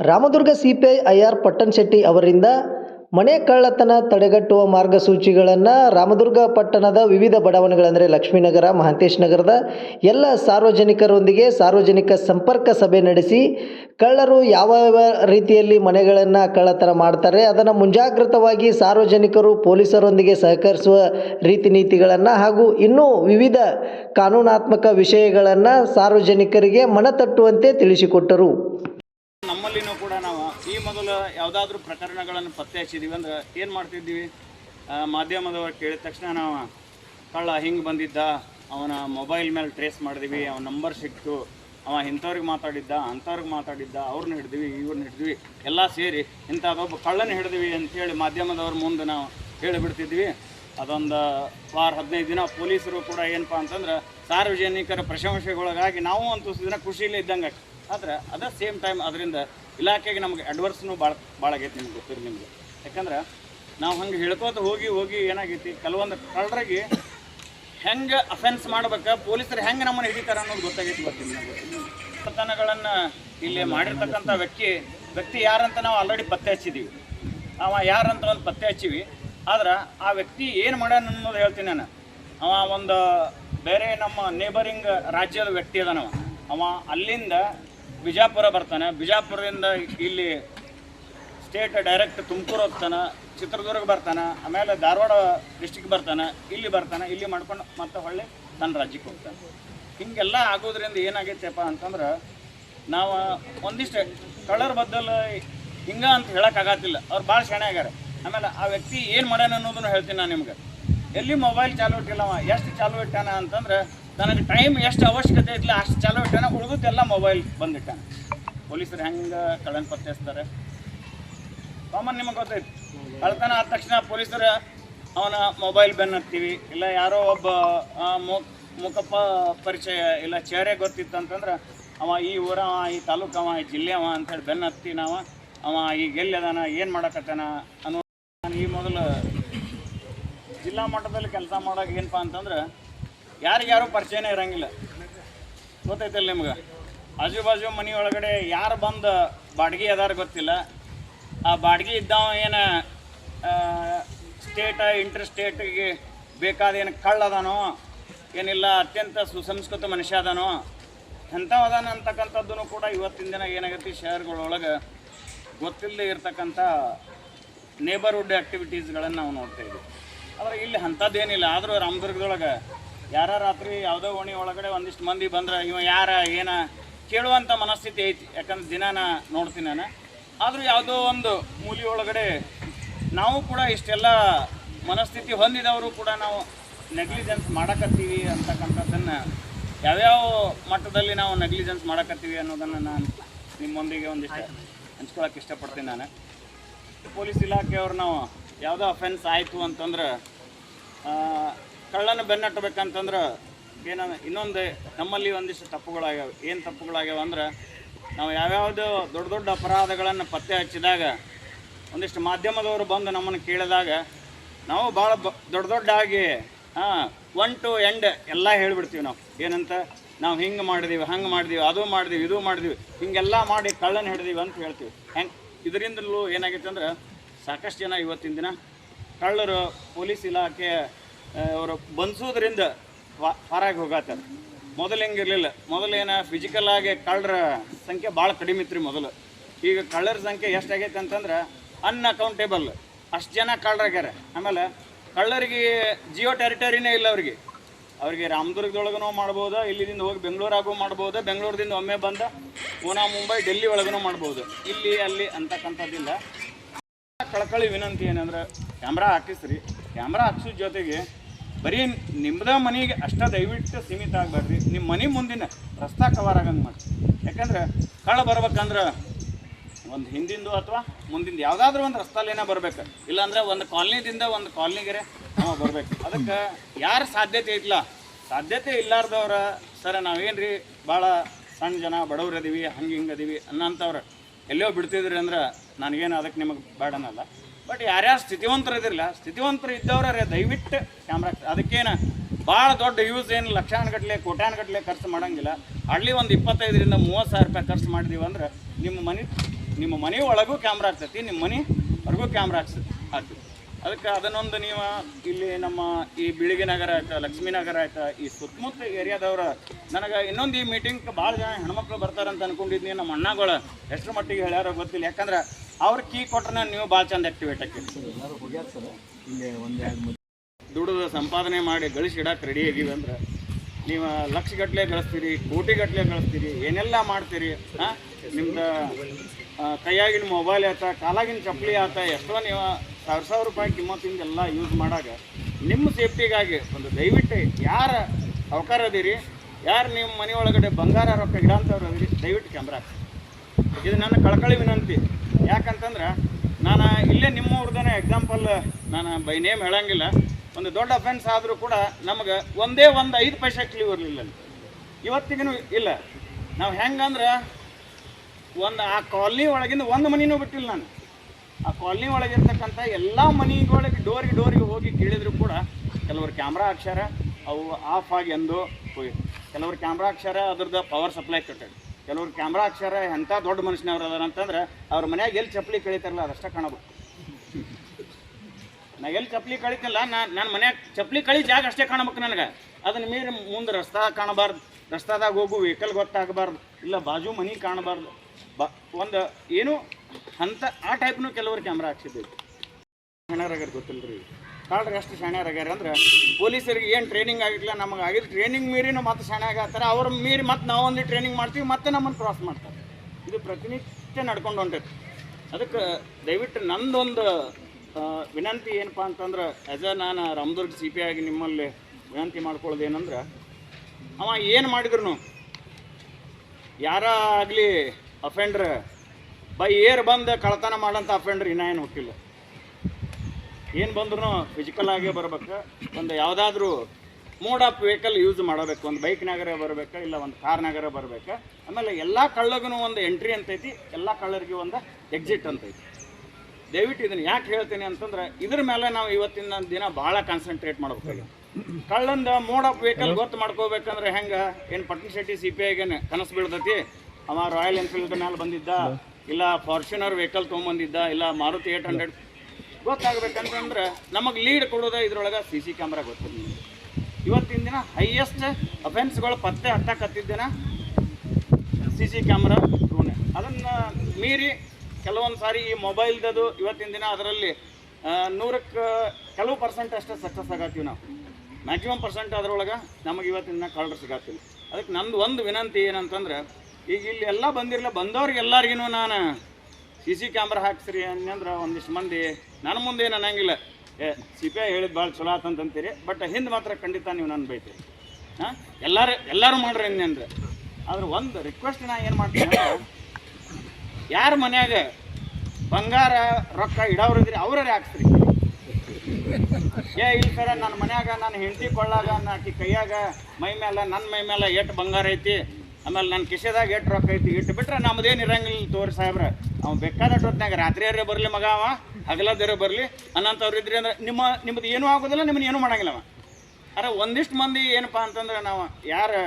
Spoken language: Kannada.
ರಾಮದುರ್ಗ ಸಿಪಿಐ ಐಆರ್ ಪಟ್ಟಣಶೆಟ್ಟಿ ಅವರಿಂದ ಮನೆ ಕಳ್ಳತನ ತಡೆಗಟ್ಟುವ ಮಾರ್ಗಸೂಚಿಗಳನ್ನು ರಾಮದುರ್ಗ ಪಟ್ಟಣದ ವಿವಿಧ ಬಡಾವಣೆಗಳಂದರೆ ಲಕ್ಷ್ಮೀನಗರ, ಮಹಾಂತೇಶ್ ನಗರದ ಎಲ್ಲ ಸಾರ್ವಜನಿಕರೊಂದಿಗೆ ಸಾರ್ವಜನಿಕ ಸಂಪರ್ಕ ಸಭೆ ನಡೆಸಿ ಕಳ್ಳರು ಯಾವ ರೀತಿಯಲ್ಲಿ ಮನೆಗಳನ್ನು ಕಳ್ಳತನ ಮಾಡ್ತಾರೆ, ಅದನ್ನು ಮುಂಜಾಗ್ರತವಾಗಿ ಸಾರ್ವಜನಿಕರು ಪೊಲೀಸರೊಂದಿಗೆ ಸಹಕರಿಸುವ ರೀತಿ ನೀತಿಗಳನ್ನು ಹಾಗೂ ಇನ್ನೂ ವಿವಿಧ ಕಾನೂನಾತ್ಮಕ ವಿಷಯಗಳನ್ನು ಸಾರ್ವಜನಿಕರಿಗೆ ಮನತಟ್ಟುವಂತೆ ತಿಳಿಸಿಕೊಟ್ಟರು ನಮ್ಮಲ್ಲಿನೂ ಕೂಡ ನಾವು ಈ ಮೊದಲು ಯಾವುದಾದ್ರೂ ಪ್ರಕರಣಗಳನ್ನು ಪತ್ತೆ ಹಚ್ಚಿದ್ದೀವಿ ಅಂದ್ರೆ ಏನು ಮಾಡ್ತಿದ್ದೀವಿ? ಮಾಧ್ಯಮದವ್ರು ಕೇಳಿದ ತಕ್ಷಣ ನಾವು, ಕಳ್ಳ, ಹಿಂಗೆ ಬಂದಿದ್ದ. ಅವನ ಮೊಬೈಲ್ ಮೇಲೆ ಟ್ರೇಸ್ ಮಾಡಿದ್ವಿ. ಅವನ ನಂಬರ್ ಸಿಕ್ತು. ಅವ ಇಂಥವ್ರಿಗೆ ಮಾತಾಡಿದ್ದ, ಅಂಥವ್ರಿಗೆ ಮಾತಾಡಿದ್ದ. ಅವ್ರನ್ನ ಹಿಡಿದ್ವಿ ಇವ್ರನ್ನ ಹಿಡಿದ್ವಿ. ಎಲ್ಲ ಸೇರಿ ಇಂಥದ್ದೊಬ್ಬ ಕಳ್ಳನ ಹಿಡಿದ್ವಿ ಅಂತೇಳಿ ಮಾಧ್ಯಮದವ್ರ ಮುಂದೆ ನಾವು ಹೇಳಿಬಿಡ್ತಿದ್ವಿ. ಅದೊಂದು ವಾರ ಹದಿನೈದು ದಿನ ಪೊಲೀಸರು ಕೂಡ ಏನಪ್ಪ ಅಂತಂದ್ರೆ ಸಾರ್ವಜನಿಕರ ಪ್ರಶಂಸೆಗೊಳಗಾಗಿ ನಾವು ಅಂತೂ ದಿನ ಖುಷಿಯಲ್ಲಿ ಇದ್ದಂಗೆ ಆದರೆ ಅದ ಸೇಮ್ ಟೈಮ್ ಅದರಿಂದ ಇಲಾಖೆಗೆ ನಮ್ಗೆ ಅಡ್ವರ್ಸ್ನು ಭಾಳ ಭಾಳ ಆಗೈತಿ ನಿಮ್ಗೆ ಗೊತ್ತಿರಿ ನಿಮ್ಗೆ. ಯಾಕಂದ್ರೆ ನಾವು ಹಂಗೆ ಹೇಳ್ಕೋತ ಹೋಗಿ ಹೋಗಿ ಏನಾಗೈತಿ, ಕೆಲವೊಂದು ಕಳ್ಳರಿಗೆ ಹೆಂಗೆ ಅಫೆನ್ಸ್ ಮಾಡ್ಬೇಕು, ಪೊಲೀಸರು ಹೆಂಗೆ ನಮ್ಮನ್ನು ಹಿಡಿತಾರೆ ಅನ್ನೋದು ಗೊತ್ತಾಗೈತಿ ಗೊತ್ತಿಲ್ಲ ಕಳ್ಳತನಗಳನ್ನು ಇಲ್ಲಿ ಮಾಡಿರ್ತಕ್ಕಂಥ ವ್ಯಕ್ತಿ ವ್ಯಕ್ತಿ ಯಾರಂತ ನಾವು ಆಲ್ರೆಡಿ ಪತ್ತೆ ಹಚ್ಚಿದ್ದೀವಿ ಅವ ಯಾರಂತ ಒಂದು ಪತ್ತೆ ಹಚ್ಚಿವಿ. ಆದ್ರೆ ಆ ವ್ಯಕ್ತಿ ಏನು ಮಾಡ್ಯಾನ ಅನ್ನೋದು ಹೇಳ್ತೀನಿ ನಾನು. ಅವ ಒಂದು ಬೇರೆ ನಮ್ಮ ನೇಬರಿಂಗ್ ರಾಜ್ಯದ ವ್ಯಕ್ತಿ ಅದಾನವ. ಅವ ಅಲ್ಲಿಂದ ಬಿಜಾಪುರ ಬರ್ತಾನೆ. ಬಿಜಾಪುರದಿಂದ ಇಲ್ಲಿ ಸ್ಟೇಟ್ ಡೈರೆಕ್ಟ್ ತುಮಕೂರು ಹೋಗ್ತಾನೆ, ಚಿತ್ರದುರ್ಗ ಬರ್ತಾನೆ, ಆಮೇಲೆ ಧಾರವಾಡ ಡಿಸ್ಟಿಕ್ ಬರ್ತಾನೆ, ಇಲ್ಲಿ ಬರ್ತಾನೆ, ಇಲ್ಲಿ ಮಾಡ್ಕೊಂಡು ಮತ್ತೆ ಹೊಳ್ಳಿ ತನ್ನ ರಾಜ್ಯಕ್ಕೆ ಹೋಗ್ತಾನೆ. ಹಿಂಗೆಲ್ಲ ಆಗೋದ್ರಿಂದ ಏನಾಗೈತೆಪ್ಪ ಅಂತಂದ್ರೆ ನಾವು ಒಂದಿಷ್ಟು ಕಳರ್ ಬದಲು ಹಿಂಗ ಅಂತ ಹೇಳೋಕ್ಕಾಗತ್ತಿಲ್ಲ ಅವ್ರು ಭಾಳ ಶಾಣೆ ಆಗ್ಯಾರ. ಆಮೇಲೆ ಆ ವ್ಯಕ್ತಿ ಏನು ಮಾಡ್ಯಾನ ಅನ್ನೋದನ್ನು ಹೇಳ್ತೀನಿ ನಾನು ನಿಮ್ಗೆ. ಎಲ್ಲಿ ಮೊಬೈಲ್ ಚಾಲು ಇಟ್ಟಿಲ್ಲವ ಎಷ್ಟು ಚಾಲು ಇಟ್ಟಾನ ಅಂತಂದ್ರೆ ನನಗೆ ಟೈಮ್ ಎಷ್ಟು ಅವಶ್ಯಕತೆ ಇಲ್ಲ ಅಷ್ಟು ಚಾಲು ಇಟ್ಟಾನೆ ಉಳಿದುದೆಲ್ಲ ಮೊಬೈಲ್ ಬಂದಿಟ್ಟಾನೆ. ಪೊಲೀಸರು ಹೆಂಗೆ ಕಳ್ಳನ ಪತ್ತೆ ಹಚ್ತಾರೆ ಕಾಮನ್ ನಿಮಗೆ ಗೊತ್ತೈತೆ. ಕಳ್ತನ ಆದ ತಕ್ಷಣ ಪೊಲೀಸರು ಅವನ ಮೊಬೈಲ್ ಬೆನ್ನ ಹತ್ತೀವಿ. ಇಲ್ಲ ಯಾರೋ ಒಬ್ಬ ಮುಖಪ್ಪ ಪರಿಚಯ, ಇಲ್ಲ ಚೇರೆ ಗೊತ್ತಿತ್ತು ಅಂತಂದ್ರೆ ಅವ ಈ ಊರ ಅವ, ಈ ತಾಲೂಕು ಅವ, ಈ ಜಿಲ್ಲೆ ಅವ ಅಂತೇಳಿ ಬೆನ್ನ ಹತ್ತಿ ನಾವು, ಅವ ಈಗ ಎಲ್ಲಿ ಅದಾನ, ಏನು ಮಾಡಕತ್ತಾನ ಅನ್ನೋ ನಾನು ಈ ಮೊದಲು ಜಿಲ್ಲಾ ಮಟ್ಟದಲ್ಲಿ ಕೆಲಸ ಮಾಡೋಕೆ ಏನಪ್ಪ ಅಂತಂದ್ರೆ ಯಾರಿಗ್ಯಾರು ಪರಿಚಯನೇ ಇರಂಗಿಲ್ಲ. ಗೊತ್ತೈತಲ್ಲ ನಿಮ್ಗೆ? ಆಜು ಬಾಜು ಮನೆ ಒಳಗಡೆ ಯಾರು ಬಂದು ಬಾಡಿಗೆ ಅದಾರ ಗೊತ್ತಿಲ್ಲ. ಆ ಬಾಡಿಗೆ ಇದ್ದಾವ ಏನು ಸ್ಟೇಟ ಇಂಟರ್ ಸ್ಟೇಟಿಗೆ ಬೇಕಾದ ಏನು ಕಳ್ಳ ಅದಾನೋ, ಏನಿಲ್ಲ, ಅತ್ಯಂತ ಸುಸಂಸ್ಕೃತ ಮನುಷ್ಯ ಅದಾನೋ ಎಂಥವದಾನ ಅಂತಕ್ಕಂಥದ್ದು ಕೂಡ ಇವತ್ತಿನ ದಿನ ಏನಾಗತ್ತೆ ಶಹರ್ಗಳೊಳಗೆ ಗೊತ್ತಿಲ್ಲದೆ ಇರ್ತಕ್ಕಂಥ ನೇಬರ್ಹುಡ್ ಆ್ಯಕ್ಟಿವಿಟೀಸ್ಗಳನ್ನು ನಾವು ನೋಡ್ತಾ ಇದ್ದೀವಿ ಆದರೆ ಇಲ್ಲಿ ಅಂಥದ್ದೇನಿಲ್ಲ. ಆದರೂ ರಾಮದುರ್ಗದೊಳಗೆ ಯಾರ ರಾತ್ರಿ ಯಾವುದೋ ಓಣಿ ಒಳಗಡೆ ಒಂದಿಷ್ಟು ಮಂದಿ ಬಂದ್ರೆ ಇವ ಯಾರ ಏನ ಕೇಳುವಂಥ ಮನಸ್ಥಿತಿ ಐತಿ. ಯಾಕಂದ್ರೆ ದಿನಾನ ನೋಡ್ತೀನಿ ನಾನು. ಆದರೂ ಯಾವುದೋ ಒಂದು ಮೂಲಿ ಒಳಗಡೆ ನಾವು ಕೂಡ ಇಷ್ಟೆಲ್ಲ ಮನಸ್ಥಿತಿ ಹೊಂದಿದವರು ಕೂಡ ನಾವು ನೆಗ್ಲಿಜೆನ್ಸ್ ಮಾಡಕತ್ತೀವಿ ಅಂತಕ್ಕಂಥದ್ದನ್ನು ಯಾವ್ಯಾವ ಮಟ್ಟದಲ್ಲಿ ನಾವು ನೆಗ್ಲಿಜೆನ್ಸ್ ಮಾಡಕತ್ತೀವಿ ಅನ್ನೋದನ್ನು ನಾನು ನಿಮ್ಮೊಂದಿಗೆ ಒಂದಿಷ್ಟು ಹಂಚ್ಕೊಳಕ್ಕೆ ಇಷ್ಟಪಡ್ತೀನಿ ನಾನು. ಪೊಲೀಸ್ ಇಲಾಖೆಯವ್ರು ನಾವು ಯಾವುದೋ ಅಫೆನ್ಸ್ ಆಯಿತು ಅಂತಂದ್ರೆ ಕಳ್ಳನ ಬೆನ್ನಟ್ಟಬೇಕಂತಂದ್ರೆ ಏನ ಇನ್ನೊಂದು ನಮ್ಮಲ್ಲಿ ಒಂದಿಷ್ಟು ತಪ್ಪುಗಳಾಗ್ಯಾವ. ಏನು ತಪ್ಪುಗಳಾಗ್ಯಾವ ಅಂದ್ರೆ ನಾವು ಯಾವ್ಯಾವುದೋ ದೊಡ್ಡ ದೊಡ್ಡ ಅಪರಾಧಗಳನ್ನು ಪತ್ತೆ ಹಚ್ಚಿದಾಗ ಒಂದಿಷ್ಟು ಮಾಧ್ಯಮದವರು ಬಂದು ನಮ್ಮನ್ನು ಕೇಳಿದಾಗ ನಾವು ಭಾಳ ಬ ದೊಡ್ಡ ದೊಡ್ಡಾಗಿ ಹಾಂ ಒನ್ ಟು ಎಂಡ್ ಎಲ್ಲ ಹೇಳಿಬಿಡ್ತೀವಿ ನಾವು. ಏನಂತ? ನಾವು ಹಿಂಗೆ ಮಾಡಿದೀವಿ, ಹಂಗೆ ಮಾಡಿದೀವಿ, ಅದು ಮಾಡಿದೀವಿ, ಇದು ಮಾಡಿದೀವಿ, ಹಿಂಗೆಲ್ಲ ಮಾಡಿ ಕಳ್ಳನ ಹಿಡಿದೀವಿ ಅಂತ ಹೇಳ್ತೀವಿ. ಹೆಂಗೆ? ಇದರಿಂದಲೂ ಏನಾಗೈತೆ ಅಂದ್ರೆ ಸಾಕಷ್ಟು ಜನ ಇವತ್ತಿನ ದಿನ ಕಳ್ಳರು ಪೊಲೀಸ್ ಇಲಾಖೆ ಅವರು ಬಂಧಿಸೋದ್ರಿಂದ ಹೊರಗೆ ಹೋಗತ್ತಾರ ಮೊದಲು ಹೆಂಗಿರಲಿಲ್ಲ, ಮೊದಲು ಏನು ಫಿಸಿಕಲ್ ಆಗಿ ಕಳ್ಳರ ಸಂಖ್ಯೆ ಭಾಳ ಕಡಿಮೆ ಇತ್ತು ರೀ ಮೊದಲು. ಈಗ ಕಳ್ಳರ ಸಂಖ್ಯೆ ಎಷ್ಟಾಗೈತೆ ಅಂತಂದ್ರೆ ಅನ್ಅಕೌಂಟೇಬಲ್ ಅಷ್ಟು ಜನ ಕಳ್ಳರಾಗ್ಯಾರ. ಆಮೇಲೆ ಕಳ್ಳರಿಗೆ ಜಿಯೋ ಟೆರಿಟರಿನೇ ಇಲ್ಲ ಅವ್ರಿಗೆ. ಅವ್ರಿಗೆ ರಾಮದುರ್ಗದೊಳಗೂ ಮಾಡ್ಬೋದು ಇಲ್ಲಿಂದ ಹೋಗಿ ಬೆಂಗಳೂರಾಗೂ ಮಾಡ್ಬೋದು, ಬೆಂಗಳೂರದಿಂದ ಒಮ್ಮೆ ಬಂದ ಪೂನಾ ಮುಂಬೈ, ಡೆಲ್ಲಿ ಒಳಗೂ ಮಾಡ್ಬೋದು. ಇಲ್ಲಿ, ಅಲ್ಲಿ ಅಂತಕ್ಕಂಥದ್ದಿಲ್ಲ. ಕಳ್ಕಳಿ ವಿನಂತಿ ಏನಂದ್ರೆ ಕ್ಯಾಮ್ರಾ ಹಾಕಿಸ್ರಿ. ಕ್ಯಾಮ್ರಾ ಹಾಕ್ಸೋದ್ ಜೊತೆಗೆ ಬರೀ ನಿಮ್ಮದ ಮನೆಗೆ ಅಷ್ಟ ದಯವಿಟ್ಟು ಸೀಮಿತ ಆಗಬಾರ್ದು ನಿಮ್ಮ ಮನೆ ಮುಂದಿನ ರಸ್ತಾ ಕವರ್ ಆಗಂಗೆ ಮಾಡಿ ಯಾಕಂದ್ರೆ ಕಳ್ಳ ಬರ್ಬೇಕಂದ್ರೆ ಒಂದು ಹಿಂದಿಂದು ಅಥವಾ ಮುಂದಿಂದು ಯಾವುದಾದ್ರೂ ಒಂದು ರಸ್ತಾಲೇನೇ ಬರ್ಬೇಕು. ಇಲ್ಲಾಂದ್ರೆ ಒಂದು ಕಾಲನಿದಿಂದ ಒಂದು ಕಾಲ್ನಿಗೆರೆ ನಾವು ಬರ್ಬೇಕು. ಅದಕ್ಕೆ ಯಾರು ಸಾಧ್ಯತೆ ಇಲ್ಲ ಸಾಧ್ಯತೆ ಇಲ್ಲಾರ್ದವ್ರ, ಸರ ನಾವೇನ್ರಿ ಭಾಳ ಸಣ್ಣ ಜನ, ಬಡವ್ರು ಅದೀವಿ, ಹಂಗೆ ಹಿಂಗೆ ಅದೀವಿ ಅನ್ನೋಂಥವ್ರು ಎಲ್ಲೋ ಬಿಡ್ತಿದ್ರಿ ಅಂದ್ರೆ ನನಗೇನು ಅದಕ್ಕೆ ನಿಮಗೆ ಬೇಡನಲ್ಲ ಬಟ್ ಯಾರ್ಯಾರು ಸ್ಥಿತಿವಂತರು ಇದಿರಲ್ಲ ಸ್ಥಿತಿವಂತರು ಇದ್ದವ್ರೆ ದಯವಿಟ್ಟು ಕ್ಯಾಮ್ರಾ ಅದಕ್ಕೇನು ಭಾಳ ದೊಡ್ಡ ಯೂಸ್ ಏನು ಲಕ್ಷಾನುಗಟ್ಲೆ ಕೋಟ್ಯಾನುಗಟ್ಟಲೆ ಖರ್ಚು ಮಾಡಂಗಿಲ್ಲ. ಅಲ್ಲಿ ಒಂದು ಇಪ್ಪತ್ತೈದರಿಂದ ಮೂವತ್ತು ಸಾವಿರ ರೂಪಾಯಿ ಖರ್ಚು ಮಾಡಿದೀವಿ ಅಂದ್ರೆ ನಿಮ್ಮ ಮನೆ ನಿಮ್ಮ ಮನೆ ಒಳಗೂ ಕ್ಯಾಮ್ರಾ ಆಗ್ತೈತಿ, ನಿಮ್ಮ ಮನೆ ಹೊರಗೂ ಕ್ಯಾಮ್ರಾ ಆಗ್ತೈತಿ. ಆಗ್ತದೆ ಅದಕ್ಕೆ ಅದನ್ನೊಂದು ನೀವು ಇಲ್ಲಿ ನಮ್ಮ ಈ ಬಿಳಿಗಿನಗರ ನಗರ ಆಯ್ತಾ, ಲಕ್ಷ್ಮೀ ನಗರ ಆಯ್ತಾ, ಈ ಸುತ್ತಮುತ್ತ ಏರಿಯಾದವ್ರ, ನನಗೆ ಇನ್ನೊಂದು ಈ ಮೀಟಿಂಗ್ ಭಾಳ ಜನ ಹೆಣ್ಮಕ್ಳು ಬರ್ತಾರಂತ ಅನ್ಕೊಂಡಿದ್ನಿ. ನಮ್ಮ ಅಣ್ಣಗಳು ಎಷ್ಟರ ಮಟ್ಟಿಗೆ ಹೇಳ್ಯಾರೋ ಗೊತ್ತಿಲ್ಲ. ಯಾಕಂದ್ರೆ ಅವ್ರ ಕೀ ಕೊಟ್ರೆ ನೀವು ಭಾಳ ಚಂದ ಆಕ್ಟಿವೇಟ್ ಆಕಿರಿ ದುಡ್ಡು ಸಂಪಾದನೆ ಮಾಡಿ ಗಳಿಸಿ ಇಡಕ್ಕೆ ರೆಡಿ ಆಗಿವಿ ಅಂದ್ರೆ ನೀವು ಲಕ್ಷಗಟ್ಟಲೆ ಗಳಿಸ್ತೀರಿ ಕೋಟಿಗಟ್ಟಲೆ ಗಳಿಸ್ತೀರಿ, ಏನೆಲ್ಲ ಮಾಡ್ತೀರಿ, ಹಾಂ? ನಿಮ್ದು ಕೈಯಾಗಿನ ಮೊಬೈಲ್ ಆಯ್ತಾ ಕಾಲಾಗಿನ ಚಪ್ಪಲಿ ಆತ, ಎಷ್ಟೋ ನೀವು ಸಾವಿರ ಸಾವಿರ ರೂಪಾಯಿ ಕಿಮ್ಮತ್ತಿಂದ ಎಲ್ಲ ಯೂಸ್ ಮಾಡಾಗ ನಿಮ್ಮ ಸೇಫ್ಟಿಗಾಗಿ ಒಂದು ದಯವಿಟ್ಟು ಯಾರ ಅವಕಾರ ಅದೀರಿ, ಯಾರು ನಿಮ್ಮ ಮನೆ ಒಳಗಡೆ ಬಂಗಾರ ರೊಕ್ಕ ಇಡಂಥವ್ರು ಅದೀರಿ, ದಯವಿಟ್ಟು ಕ್ಯಾಮ್ರಾ ಇದು ನನ್ನ ಕಳಕಳಿ ವಿನಂತಿ. ಯಾಕಂತಂದ್ರೆ ನಾನು ಇಲ್ಲೇ ನಿಮ್ಮ ಊರ್ದನೇ ಎಕ್ಸಾಂಪಲ್ ನಾನು ಬೈ ನೇಮ್ ಹೇಳಂಗಿಲ್ಲ. ಒಂದು ದೊಡ್ಡ ಅಫೆನ್ಸ್ ಆದರೂ ಕೂಡ ನಮಗೆ ಒಂದೇ ಒಂದು ಐದು ಪೈಸೆ ಕ್ಲೀವ್ ಇರಲಿಲ್ಲ ಇವತ್ತಿಗೂ ಇಲ್ಲ. ನಾವು ಹೆಂಗಂದ್ರೆ ಒಂದು ಆ ಕಾಲನಿ ಒಳಗಿಂದ ಒಂದು ಮನಿನೂ ಬಿಟ್ಟಿಲ್ಲ ನಾನು. ಆ ಕಾಲನಿ ಒಳಗಿರ್ತಕ್ಕಂಥ ಎಲ್ಲ ಮನಿಗಳಿಗೆ ಡೋರಿಗೆ ಡೋರಿಗೆ ಹೋಗಿ ಕೇಳಿದ್ರು ಕೂಡ ಕೆಲವರು ಕ್ಯಾಮ್ರಾ ಹಾಕ್ಸ್ಯಾರ, ಅವು ಆಫ್ ಆಗಿ ಎಂದು ಹೋಗಿ. ಕೆಲವರು ಕ್ಯಾಮ್ರಾ ಹಾಕ್ಸ್ಯಾರ, ಅದ್ರದ್ದು ಪವರ್ ಸಪ್ಲೈ ಕಟ್ಟೆಡ್ ಕೆಲವ್ರು ಕ್ಯಾಮ್ರಾ ಅಕ್ಷರ ಎಂಥ ದೊಡ್ಡ ಮನುಷ್ಯನವ್ರು ಅದಾರ ಅಂತಂದ್ರೆ ಅವ್ರ ಮನ್ಯಾಗ ಎಲ್ಲಿ ಚಪ್ಪಲಿ ಕಳೀತಾರಲ್ಲ ಅದಷ್ಟೇ ಕಾಣಬೇಕು ನಾ ಎಲ್ಲಿ ಚಪ್ಪಲಿ ಕಳಿತಲ್ಲ, ನಾ ನನ್ನ ಮನ್ಯಾಗ ಚಪ್ಪಲಿ ಕಳಿ ಜಾಗ ಅಷ್ಟೇ ಕಾಣಬೇಕು ನನಗೆ. ಅದನ್ನ ಮೀರಿ ಮುಂದೆ ರಸ್ತಾ ಕಾಣಬಾರ್ದು, ರಸ್ತಾದಾಗ ಹೋಗು ವೆಹಿಕಲ್ ಗೊತ್ತಾಗಬಾರ್ದು, ಇಲ್ಲ ಬಾಜು ಮನಿ ಕಾಣಬಾರ್ದು. ಬ, ಒಂದು ಏನು, ಅಂತ ಆ ಟೈಪ್ನು ಕೆಲವರು ಕ್ಯಾಮ್ರಾ ಹಾಕ್ಸಿದ್ದೀವಿ ಶಾಣ್ಯರಾಗ್ಯಾರ ಗೊತ್ತಿಲ್ಲ ರೀ ಕಾಳ್ರಿ ಅಷ್ಟು ಶಾಣ್ಯರಾಗ್ಯಾರ ಅಂದ್ರೆ ಪೊಲೀಸರಿಗೆ ಏನು ಟ್ರೈನಿಂಗ್ ಆಗಿಲ್ಲ ನಮಗೆ ಆಗಿದ್ದು ಟ್ರೈನಿಂಗ್ ಮೀರಿನೂ ಮತ್ತೆ ಶಾಣೆ ಆಗತ್ತಾರೆ ಅವ್ರ ಮೀರಿ ಮತ್ತೆ ನಾವೊಂದು ಟ್ರೈನಿಂಗ್ ಮಾಡ್ತೀವಿ, ಮತ್ತೆ ನಮ್ಮನ್ನು ಕ್ರಾಸ್ ಮಾಡ್ತಾರೆ. ಇದು ಪ್ರತಿನಿತ್ಯ ನಡ್ಕೊಂಡು ಹೊಂಟೈತಿ. ಅದಕ್ಕೆ ದಯವಿಟ್ಟು ನಂದೊಂದು ವಿನಂತಿ ಏನಪ್ಪ ಅಂತಂದ್ರೆ ಆ್ಯಸ್ ಅ ನಾನು ರಾಮದುರ್ಗ ಸಿ ಪಿ ಆಗಿ ನಿಮ್ಮಲ್ಲಿ ವಿನಂತಿ ಮಾಡ್ಕೊಳ್ಳೋದು ಏನಂದ್ರೆ ಅವ ಏನು ಮಾಡಿದ್ರು ಯಾರ ಆಗಲಿ ಅಫೆಂಡ್ರ್ ಬೈ ಏರ್ ಬಂದು ಕಳತನ ಮಾಡೋಂಥ ಅಫೆಂಡ್ರ್ ಇನ್ನೂ ಏನು ಹುಟ್ಟಿಲ್ಲ. ಏನು ಬಂದ್ರೂ ಫಿಸಿಕಲ್ ಆಗೇ ಬರ್ಬೇಕು. ಒಂದು ಯಾವುದಾದ್ರೂ ಮೋಡ್ ಆಫ್ ವೆಹಿಕಲ್ ಯೂಸ್ ಮಾಡಬೇಕು. ಒಂದು ಬೈಕ್ನಾಗರ ಬರಬೇಕು ಇಲ್ಲ ಒಂದು ಕಾರ್ನಾಗರ ಬರಬೇಕು. ಆಮೇಲೆ ಎಲ್ಲ ಕಳ್ಳಗೂ ಒಂದು ಎಂಟ್ರಿ ಅಂತೈತಿ ಎಲ್ಲ ಕಳ್ಳರಿಗೆ ಒಂದು ಎಕ್ಸಿಟ್ ಅಂತೈತಿ. ದಯವಿಟ್ಟು ಇದನ್ನು ಯಾಕೆ ಹೇಳ್ತೀನಿ ಅಂತಂದ್ರೆ ಇದ್ರ ಮೇಲೆ ನಾವು ಇವತ್ತಿನ ದಿನ ಭಾಳ ಕಾನ್ಸಂಟ್ರೇಟ್ ಮಾಡ್ಬೇಕಾಗಿ ಕಳ್ಳಂದ ಮೋಡ್ ಆಫ್ ವೆಹಿಕಲ್ ಗೊತ್ತು ಮಾಡ್ಕೋಬೇಕಂದ್ರೆ ಹೆಂಗೆ? ಏನು ಪಟ್ನ ಶೆಟ್ಟಿ ಸಿ ಪಿ ಐಗೇನು ಕನಸು ಬೀಳ್ತೈತಿ? ಅವ ರಾಯಲ್ ಎನ್ಫೀಲ್ಡ್ ಮೇಲೆ ಬಂದಿದ್ದ ಇಲ್ಲ ಫಾರ್ಚುನರ್ ವೆಹಿಕಲ್ ತೊಗೊಂಬಂದಿದ್ದ ಇಲ್ಲ ಮಾರುತಿ ಏಟ್ ಹಂಡ್ರೆಡ್ ಗೊತ್ತಾಗ್ಬೇಕಂತಂದ್ರೆ ನಮಗೆ ಲೀಡ್ ಕೊಡೋದೇ ಇದ್ರೊಳಗೆ ಸಿ ಸಿ ಕ್ಯಾಮ್ರಾ ಗೊತ್ತಿಲ್ಲ. ಇವತ್ತಿನ ದಿನ ಹೈಯೆಸ್ಟ್ ಅಫೆನ್ಸ್ಗಳು ಪತ್ತೆ ಹತ್ತಕ್ಕತ್ತಿದ್ದಿನ ಸಿ ಸಿ ಕ್ಯಾಮ್ರಾ ಡ್ರೋನೆ ಅದನ್ನು ಮೀರಿ ಕೆಲವೊಂದು ಸಾರಿ ಈ ಮೊಬೈಲ್ದದು ಇವತ್ತಿನ ದಿನ ಅದರಲ್ಲಿ ನೂರಕ್ಕೆ, ಕೆಲವು ಪರ್ಸೆಂಟ್ ಅಷ್ಟೇ ಸಕ್ಸಸ್ ಆಗತ್ತೀವಿ ನಾವು. ಮ್ಯಾಕ್ಸಿಮಮ್ ಪರ್ಸೆಂಟ್ ಅದರೊಳಗೆ ನಮಗೆ ಇವತ್ತಿನ ದಿನ ಕಳ್ಳರು ಸಿಗತ್ತಿಲ್ಲ ಅದಕ್ಕೆ ನಂದು ಒಂದು ವಿನಂತಿ ಏನಂತಂದ್ರೆ, ಈಗ ಇಲ್ಲಿ ಎಲ್ಲ ಬಂದಿರಲ್ಲ ಬಂದವ್ರಿಗೆ ಎಲ್ಲರಿಗೂ ನಾನು ಸಿ ಸಿ ಕ್ಯಾಮ್ರಾ ಹಾಕ್ಸ್ರಿ ಅನ್ನಂದ್ರೆ ಒಂದಿಷ್ಟು ಮಂದಿ ನನ್ನ ಮುಂದೆ ಏನು ಅನ್ನಂಗಿಲ್ಲ. ಏ ಸಿ ಪಿ ಐ ಹೇಳಿದ್ ಭಾಳ ಚಲೋ ಆತಂತಂತೀರಿ ಬಟ್ ಹಿಂದೆ ಮಾತ್ರ ಖಂಡಿತ ನೀವು ನನ್ನ ಬೈತೀರಿ. ಹಾಂ? ಎಲ್ಲರೂ ಎಲ್ಲರೂ ಮಾಡ್ರಿ ಅಂದ್ರೆ. ಆದ್ರೆ ಒಂದು ರಿಕ್ವೆಸ್ಟ್ ನಾ ಏನು ಮಾಡ್ತೀನಿ ಯಾರ ಮನ್ಯಾಗ ಬಂಗಾರ, ರೊಕ್ಕ ಇಡೋರಿದ್ರಿ ಅವ್ರೇ ಹಾಕ್ಸ್ರಿ. ಏ, ಇಲ್ಲ ಸರ, ನನ್ನ ಮನ್ಯಾಗ ನಾನು ಹೆಂಡತಿ ಕೊಳ್ಳಾಗ ಆಕಿ ಕೈಯಾಗ, ಮೈ ಮೇಲೆ ನನ್ನ ಮೈ ಮೇಲೆ ಎಷ್ಟು ಬಂಗಾರ ಐತಿ, ಆಮೇಲೆ ನನ್ನ ಕಿಶೆದಾಗ ಎಷ್ಟು ರೊಕ್ಕ ಐತಿ ಇಟ್ಟು ಬಿಟ್ರೆ ನಮ್ದೇನು ಇರಂಗಿಲ್ಲ ತೋರಿ ಸಾಹೇಬ್ರ. ಅವ್ನು ಬೇಕಾದ ಹೊತ್ನಾಗ ರಾತ್ರಿಯರೇ ಬರಲಿ ಮಗ ಅವ. ಹಗಲದರೇ ಬರಲಿ ಅನ್ನಂಥವ್ರು ಇದ್ರಿ ಅಂದ್ರೆ ನಿಮ್ಮ ನಿಮ್ಮದು ಏನೂ ಆಗೋದಿಲ್ಲ, ನಿಮ್ಮನ್ನ ಏನೂ ಮಾಡಂಗಿಲ್ಲ ಅವ ಅರೆ ಒಂದಿಷ್ಟು ಮಂದಿ ಏನಪ್ಪ ಅಂತಂದ್ರೆ ನಾವು ಯಾರು